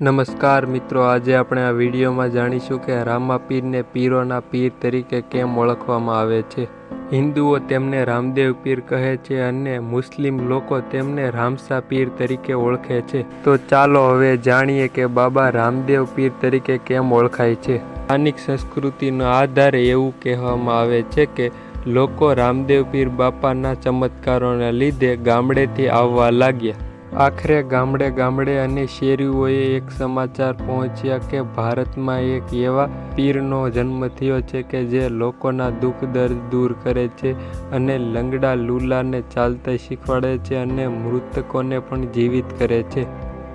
નમસ્કાર મિત્રો, આજે આપણે આ વિડીયોમાં જાણીશું કે રામા પીરને પીરોના પીર તરીકે કેમ ઓળખવામાં આવે છે. હિન્દુઓ તેમને રામદેવ પીર કહે છે અને મુસ્લિમ લોકો તેમને રામસા પીર તરીકે ઓળખે છે. તો ચાલો હવે જાણીએ કે બાબા રામદેવ પીર તરીકે કેમ ઓળખાય છે. સ્થાનિક સંસ્કૃતિના આધારે એવું કહેવામાં આવે છે કે લોકો રામદેવ પીર બાપાના ચમત્કારોને લીધે ગામડેથી આવવા લાગ્યા. આખરે ગામડે ગામડે અને શેરીઓએ એક સમાચાર પહોંચ્યા કે ભારતમાં એક એવા પીરનો જન્મ થયો છે કે જે લોકોના દુઃખ દર્દ દૂર કરે છે અને લંગડા લૂલાને ચાલતા શીખવાડે છે અને મૃતકોને પણ જીવિત કરે છે.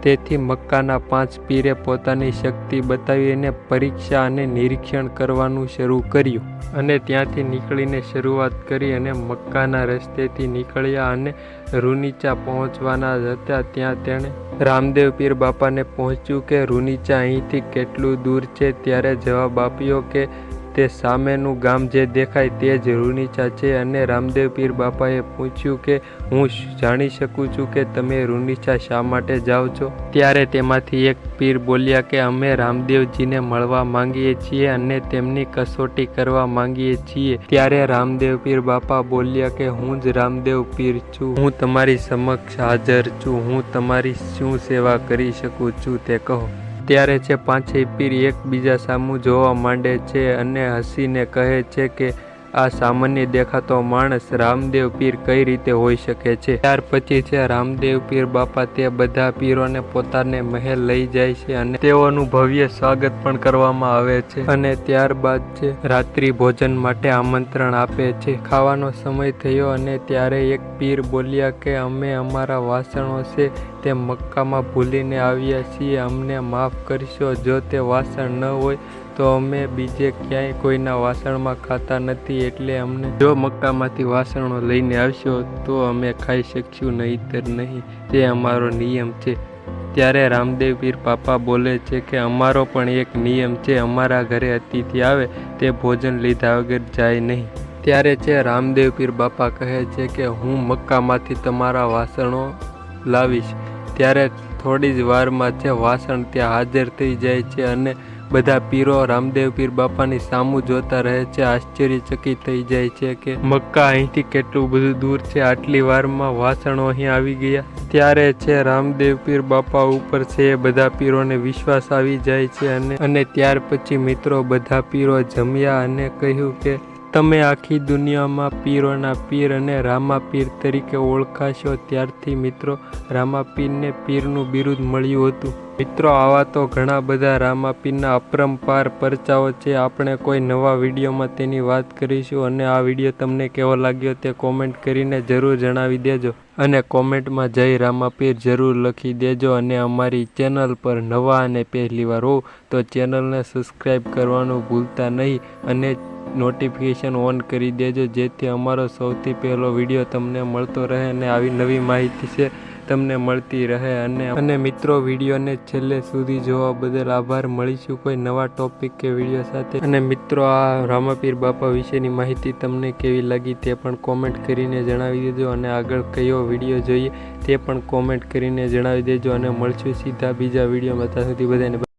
તેથી મક્કાના પાંચ પીરે પોતાની શક્તિ બતાવીને પરીક્ષા અને નિરીક્ષણ કરવાનું શરૂ કર્યું અને ત્યાંથી નીકળીને શરૂઆત કરી અને મક્કાના રસ્તેથી નીકળ્યા અને રૂનીચા પહોંચવાના હતા. ત્યાં તેણે રામદેવ પીર બાપાને પહોંચ્યું કે, રૂનીચા, અહીંથી કેટલું દૂર છે? ત્યારે જવાબ આપ્યો કે તે સામેનું ગામ જે દેખાય તે જ રૂનીચા છે અને રામદેવ પીર બાપાએ પૂછ્યું કે, હું જાણી શકું છું કે તમે રૂનીચા શા માટે જાઓ છો? ત્યારે તેમાંથી એક પીર બોલ્યા કે, અમે રામદેવજીને મળવા માંગીએ છીએ અને તેમની કસોટી કરવા માંગીએ છીએ. ત્યારે રામદેવ પીર બાપા બોલ્યા કે, હું જ રામદેવ પીર છું. હું તમારી સમક્ષ હાજર છું. હું તમારી શું સેવા કરી શકું છું તે કહો. ત્યારે છે પાંચેય પીર એકબીજા સામું જોવા માંડે છે અને હસીને કહે છે કે આ સામાન્ય દેખાતો માણસ રામદેવ પીર કઈ રીતે હોઈ શકે છે? ત્યાર પછી છે રામદેવ પીર બાપા તે બધા પીરોને પોતાને મહેલ લઈ જાય છે અને તેઓનું ભવ્ય સ્વાગત પણ કરવામાં આવે છે. અને ત્યારબાદ છે રાત્રિ ભોજન માટે આમંત્રણ આપે છે. ખાવાનો સમય થયો અને ત્યારે એક પીર બોલ્યા કે, અમે અમારા વાસણો છે તે મક્કામાં ભૂલીને આવ્યા છીએ. અમને માફ કરશો, જો તે વાસણ ન હોય તો અમે બીજે ક્યાંય કોઈના વાસણમાં ખાતા નથી એટલે અમને જો મક્કામાંથી વાસણો લઈને આવશો, તો અમે ખાઈ શકશું નહીતર નહીં. તે અમારો નિયમ છે. ત્યારે રામદેવ પીર પાપા બોલે છે કે અમારો પણ એક નિયમ છે, અમારા ઘરે અતિથિ આવે, તે ભોજન લીધા વગર જાય નહીં. ત્યારે છે રામદેવ પીર બાપા કહે છે કે હું મક્કામાંથી તમારા વાસણો લાવીશ. ત્યારે થોડી જ વારમાં છે વાસણ ત્યાં હાજર થઈ જાય છે અને બધા પીરો, રામદેવ પીર બાપાની સામું જોતા રહે છે, આશ્ચર્યચકિત થઈ જાય છે કે મક્કા અહીંથી કેટલું બધું દૂર છે, આટલી વારમાં વાસણો અહીં આવી ગયા. ત્યારે છે રામદેવ પીર બાપા ઉપર છે એ બધા પીરોને વિશ્વાસ આવી જાય છે અને અને ત્યાર પછી મિત્રો બધા પીરો જમ્યા અને કહ્યું કે તમે આખી દુનિયામાં પીરોના પીર અને રામાપીર તરીકે ઓળખાશો, ત્યારથી મિત્રો રામાપીરને પીરનું બિરુદ મળ્યું હતું. મિત્રો, આવા તો ઘણા બધા રામાપીરના અપરંપાર પરચાઓ છે. આપણે કોઈ નવા વિડીયોમાં તેની વાત કરીશું અને આ વીડિયો તમને કેવો લાગ્યો તે કોમેન્ટ કરીને જરૂર જણાવી દેજો. અને કોમેન્ટમાં જય રામાપીર જરૂર લખી દેજો અને અમારી ચેનલ પર નવા અને પહેલીવાર હોવ તો ચેનલને સબસ્ક્રાઈબ કરવાનું ભૂલતા નહીં અને નોટિફિકેશન ઓન કરી દેજો, જેથી અમારો સૌથી પહેલો વીડિયો તમને મળતો રહે અને આવી નવી માહિતી છે તમને મળતી રહે. અને અને મિત્રો, વિડીયોને છેલ્લે સુધી જોવા બદલ આભાર. મળીશું કોઈ નવા ટોપિક કે વીડિયો સાથે. અને મિત્રો, આ રામાપીર બાપા વિશેની માહિતી તમને કેવી લાગી તે પણ કોમેન્ટ કરીને જણાવી દેજો અને આગળ કયો વીડિયો જોઈએ તે પણ કોમેન્ટ કરીને જણાવી દેજો અને મળશું સીધા બીજા વિડીયોમાં. ત્યાં સુધી બધાને